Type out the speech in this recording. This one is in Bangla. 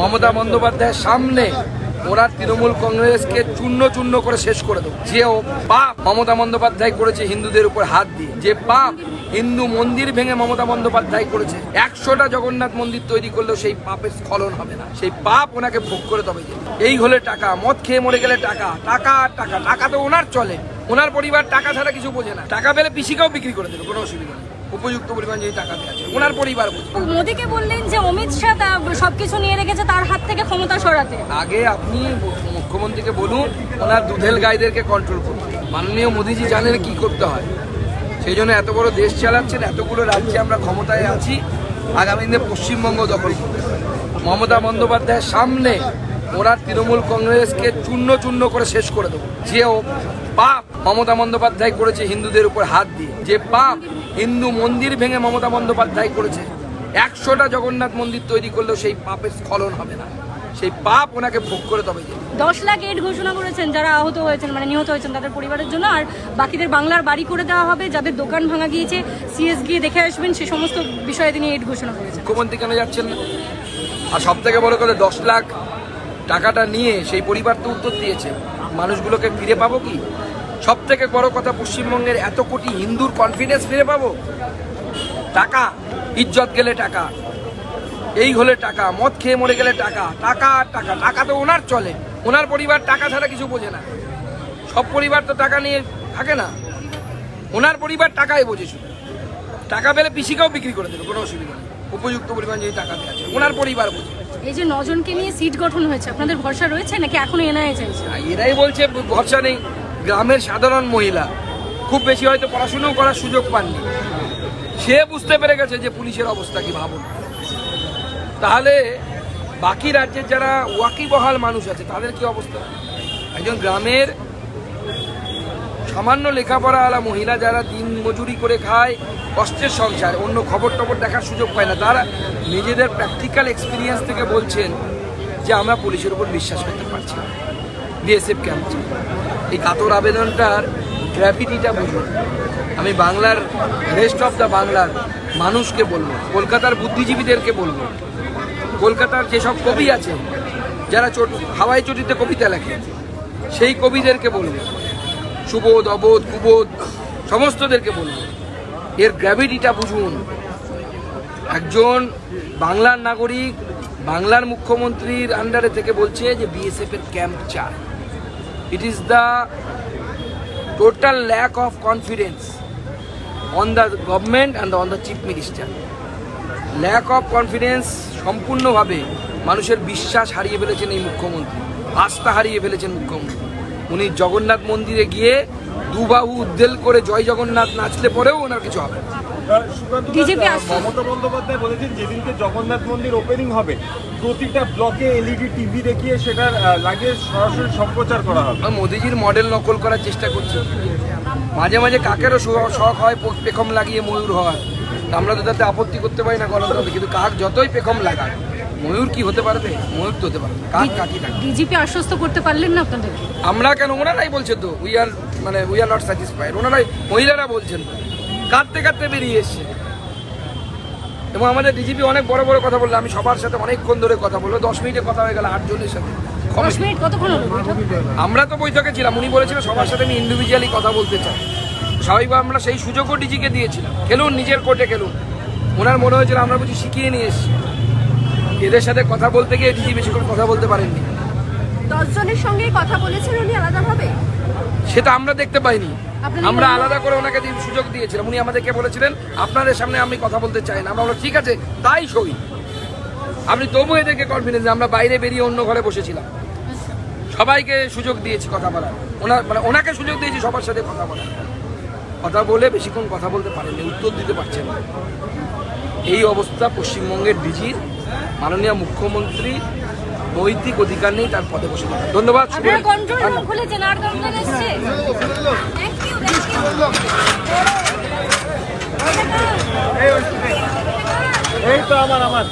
মমতা বন্দ্যোপাধ্যায়ের সামনে ওরা তৃণমূল কংগ্রেসকে চূর্ণ চূর্ণ করে শেষ করে দেবো। যে পাপ মমতা বন্দ্যোপাধ্যায় করেছে হিন্দুদের উপর হাত দিয়ে। যে পাপ হিন্দু মন্দির ভেঙে মমতা বন্দ্যোপাধ্যায় করেছে। একশোটা জগন্নাথ মন্দির তৈরি করলেও সেই পাপের স্খলন হবে না। সেই পাপ ওনাকে ভোগ করে তবে এই হলে টাকা, মদ খেয়ে মরে গেলে টাকা টাকা টাকা। টাকা তো ওনার চলে। ওনার পরিবার টাকা ছাড়া কিছু বোঝে না। টাকা পেলে পিসিকেও বিক্রি করে দেবে, কোনো অসুবিধা নেই। উপযুক্ত পরিমাণ যদি টাকা দেওয়া আছে ওনার পরিবার মোদীকে বললেন যে অমিত শাহ তা সবকিছু নিয়ে রেখেছে তার হাত থেকে ক্ষমতা সরাতে। আগে আপনি মুখ্যমন্ত্রীকে বলুন ওনার দুধেল গাইদেরকে কন্ট্রোল করুন। মাননীয় মোদীজি জানেন কি করতে হয়। সেই জন্য এত বড় দেশ চালাচ্ছেন এতগুলো রাজ্যে আমরা ক্ষমতায় আছি আগামী দিনে পশ্চিমবঙ্গ দখল করবে মমতা বন্দ্যোপাধ্যায়ের সামনে ওরা তৃণমূল কংগ্রেসকে চূর্ণ চূর্ণ করে শেষ করে দেবো। যে পাপ মমতা বন্দ্যোপাধ্যায় করেছে হিন্দুদের উপর হাত দিয়ে। যে পাপ হিন্দু মন্দির ভেঙে মমতা বন্দ্যোপাধ্যায় করেছে। একশোটা জগন্নাথ মন্দির তৈরি করলেও সেই পাপের স্খলন হবে না। সেই পাপ ওনাকে ভোগ করে তবে দশ লাখ এড ঘোষণা করেছেন যারা আহত হয়েছেন মানে নিহত হয়েছেন তাদের পরিবারের জন্য। আর বাকিদের বাংলার বাড়ি করে দেওয়া হবে যাদের দোকান ভাঙা গিয়েছে সিএস গিয়ে দেখে আসবেন সে সমস্ত বিষয়ে তিনি এড ঘোষণা করেছেন। মুখ্যমন্ত্রী কেন যাচ্ছেন না? আর সব থেকে বড় কথা দশ লাখ টাকাটা নিয়ে সেই পরিবার তো উত্তর দিয়েছে। মানুষগুলোকে ফিরে পাবো কি? সব থেকে বড় কথা পশ্চিমবঙ্গের এত কোটি হিন্দুর কনফিডেন্স ফিরে পাবো? টাকা। ইজ্জত গেলে টাকা। এই হলে টাকা। মদ খেয়ে মরে গেলে টাকা। টাকা আর টাকা। টাকা তো ওনার চলে। ওনার পরিবার টাকা ছাড়া কিছু বোঝে না। সব পরিবার তো টাকা নিয়ে থাকে না। ওনার পরিবার টাকাই বোঝে শুধু। টাকা পেলে পিসিকেও বিক্রি করে দেবে কোনো অসুবিধা নেই। উপযুক্ত পরিমাণ যদি টাকা দেওয়া আছে ওনার পরিবার বোঝে। এই যে নজনকে নিয়ে সিট গঠন হয়েছে আপনাদের ভরসা রয়েছে নাকি এখনও এনআইএ চাইছে? এরাই বলছে ভরসা নেই। গ্রামের সাধারণ মহিলা। খুব বেশি হয়তো পড়াশুনোও করার সুযোগ পাননি। সে বুঝতে পেরে গেছে যে পুলিশের অবস্থা কি ভাবুন। তাহলে বাকি রাজ্যের যারা ওয়াকিবহাল মানুষ আছে, তাদের কি অবস্থা? একজন গ্রামের সামান্য লেখাপড়াওয়ালা মহিলা যারা দিন মজুরি করে খায়, কষ্টের সংসার, অন্য খবর টবর দেখার সুযোগ পায় না। তারা নিজেদের প্র্যাকটিক্যাল এক্সপিরিয়েন্স থেকে বলছেন যে আমরা পুলিশের উপর বিশ্বাস করতে পারছি না। বিএসএফ ক্যাম্প এই কাতর আবেদনটার গ্র্যাভিটিটা বুঝুন। আমি বাংলার রেস্ট অফ দ্য বাংলার মানুষকে বলব, কলকাতার বুদ্ধিজীবীদেরকে বলব। কলকাতার যেসব কবি আছে, যারা চট, হাওয়াই চটিতে কবিতা লেখে সেই কবিদেরকে বলব। সুবোধ, অবোধ, কুবোধ, সমস্তদেরকে বলব। এর গ্র্যাভিটিটা বুঝুন। একজন বাংলার নাগরিক, বাংলার মুখ্যমন্ত্রীর আন্ডারে থেকে বলছে যে বিএসএফ এর ক্যাম্প চায়। It is the total lack of confidence on the government and on the chief minister lack of confidence সম্পূর্ণভাবে মানুষের বিশ্বাস হারিয়ে ফেলেছেন এই মুখ্যমন্ত্রী। আস্থা হারিয়ে ফেলেছেন মুখ্যমন্ত্রী। উনি জগন্নাথ মন্দিরে গিয়ে দুবাহু উদ্দেল করে জয় জগন্নাথ নাচলে পরেও ওনার কিছু হবে না। আহ, মমতা বন্দ্যোপাধ্যায় বলেছেন যেদিনকে জগন্নাথ মন্দির ওপেনিং হবে প্রতিটা ব্লকে এলইডি টিভি দেখিয়ে সেটার আহ, লাগিয়ে সরাসরি সম্প্রচার করা হবে। আমরা মোদিজির মডেল নকল করার চেষ্টা করছি। মাঝে মাঝে কাকেরও শখ হয় পেখম লাগিয়ে ময়ূর তা আমরা তো তাতে আপত্তি করতে পারি না হবে কিন্তু কাক যতই পেখম লাগায় ময়ূর কি হতে পারবে? ময়ূর তো হতে পারবে। কাক কাকি থাকে ডিজিপি আশ্বস্ত করতে পারলেন না আপনাদেরকে আমরা কেন? ওনারাই বলছে তো উই আর মানে উই আর নট স্যাটিসফাইড ওনারাই মহিলারা বলছেন কাঁদতে কাঁদতে বেরিয়ে এসছে। এবং আমাদের ডিজিপি অনেক বড় বড় কথা বলল আমি সবার সাথে অনেকক্ষণ ধরে কথা বলল দশ মিনিটে কথা হয়ে গেল আটজনের সাথে। আমরা তো বৈঠকে ছিলাম উনি বলেছিলেন সবার সাথে আমি ইন্ডিভিজুয়ালি কথা বলতে চাই। স্বাভাবিকভাবে আমরা সেই সুযোগও ডিজিকে দিয়েছিলাম। খেলুন নিজের কোর্টে খেলুন। ওনার মনে হয়েছিল আমরা বুঝি শিখিয়ে নিয়ে এসেছি। এদের সাথে কথা বলতে গিয়ে ডিজি বেশিক্ষণ কথা বলতে পারেননি। দশজনের সঙ্গে কথা বলেছেন উনি আলাদাভাবে? সেটা আমরা দেখতে পাইনি। আমরা আলাদা করে ওনাকে দিয়ে সুযোগ দিয়েছিলাম। উনি আমাদেরকে বলেছিলেন আপনাদের সামনে আমি কথা বলতে চাই না। আমরা বললাম ঠিক আছে তাই সই। আপনি তবু এদেরকে কনফিডেন্স আমরা বাইরে বেরিয়ে অন্য ঘরে বসেছিলাম। সবাইকে সুযোগ দিয়েছি কথা বলার। ওনার মানে ওনাকে সুযোগ দিয়েছি সবার সাথে কথা বলার। কথা বলে বেশিক্ষণ কথা বলতে পারেননি উত্তর দিতে পারছেন না। এই অবস্থা পশ্চিমবঙ্গের ডিজির মাননীয় মুখ্যমন্ত্রী নৈতিক অধিকার নেই তার পদে বসে থাকা। ধন্যবাদ এই তো আমার আমার।